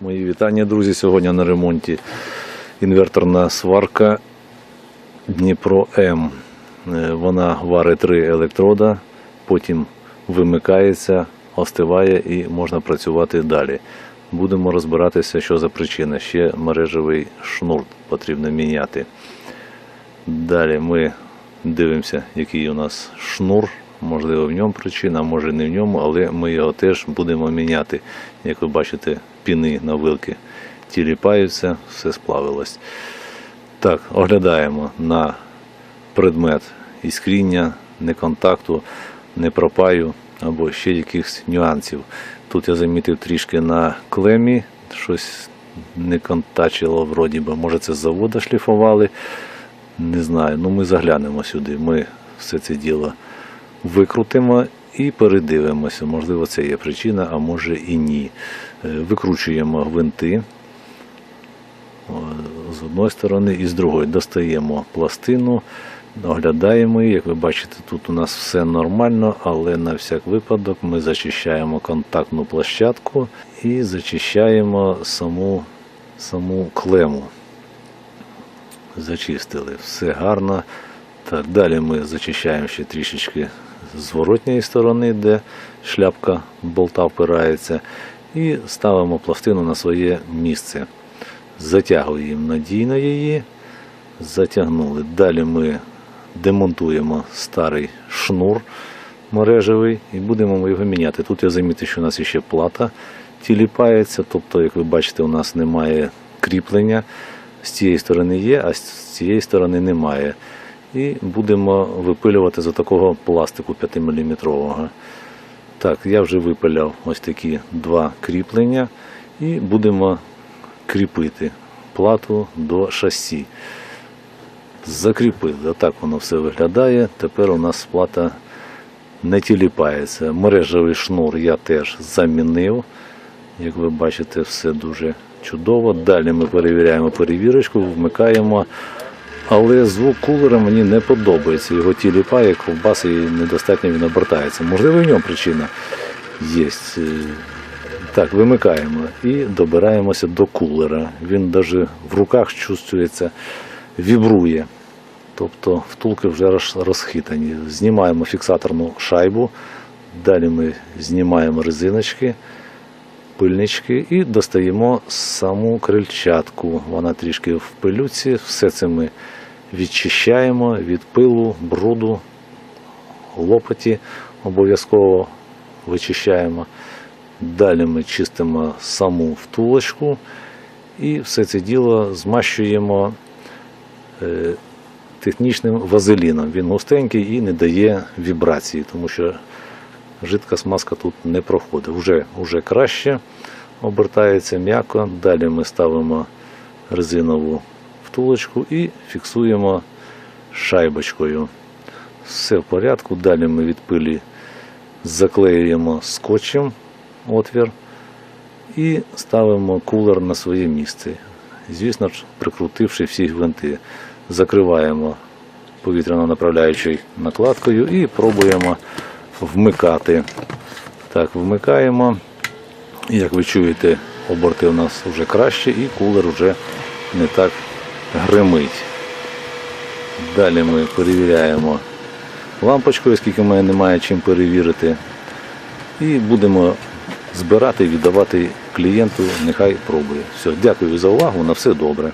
Мої вітання, друзі. Сьогодні на ремонті інверторна сварка Дніпро М. Е, Вона варить три електрода, потім вимикається, остиває і можна працювати далі. Будемо розбиратися, що за причина. Ще мережевий шнур потрібно міняти. Далі ми дивимося, який у нас шнур. Можливо, в ньому причина, може не в ньому, але ми його теж будемо міняти. Як ви бачите, піни на вилки тіліпаються, все сплавилось. Так, оглядаємо на предмет іскріння, не контакту, не пропаю або ще якихось нюансів. Тут я замітив трішки на клемі, щось не контачило вроді би. Може це з завода шліфували. Не знаю, ну ми заглянемо сюди. Ми все це діло викрутимо і передивимося. Можливо, це є причина, а може і ні. Е, Викручуємо гвинти з одної сторони і з другої. Достаємо пластину, оглядаємо її. Як ви бачите, тут у нас все нормально, але на всяк випадок ми зачищаємо контактну площадку і зачищаємо саму, саму клему зачистили. Все гарно. Так, далі ми зачищаємо ще трішечки з зворотньої сторони, де шляпка болта впирається, і ставимо пластину на своє місце. Затягуємо надійно її, затягнули. Далі ми демонтуємо старий шнур мережевий і будемо його міняти. Тут я замітив, що у нас ще плата тіліпається, тобто, як ви бачите, у нас немає кріплення. З цієї сторони є, а з цієї сторони немає. І будемо випилювати за такого пластику 5-мм. Так, я вже випиляв ось такі два кріплення і будемо кріпити плату до шасі. Закріпили. Отак воно все виглядає. Тепер у нас плата не тіліпається. Мережевий шнур я теж замінив. Як ви бачите, все дуже чудово. Далі ми перевіряємо перевірочку, вмикаємо. Але звук кулера мені не подобається. Його тіліпає, ковбаси і недостатньо він обертається. Можливо, в ньому причина є. Е, Так, вимикаємо і добираємося до кулера. Він навіть в руках чувствується, вібрує. Тобто втулки вже розхитані. Знімаємо фіксаторну шайбу, далі ми знімаємо резиночки, пильнички і достаємо саму крильчатку. Вона трішки в пилюці. Все це ми відчищаємо від пилу, бруду, лопаті обов'язково вичищаємо. Далі ми чистимо саму втулочку і все це діло змащуємо е, технічним вазеліном. Він густенький і не дає вібрації, тому що жидка смазка тут не проходить. Вже, вже краще обертається м'яко. Далі ми ставимо резинову втулочку і фіксуємо шайбочкою. Все в порядку. Далі ми від пилі заклеюємо скотчем отвір і ставимо кулер на своє місце. Звісно ж, прикрутивши всі гвинти, закриваємо повітряно-направляючою накладкою і пробуємо вмикати. Так, вмикаємо. Як ви чуєте, оберти у нас вже краще і кулер вже не так гримить. Далі ми перевіряємо лампочкою, оскільки в мене немає чим перевірити. І будемо збирати віддавати клієнту, нехай пробує. Все, дякую за увагу, на все добре.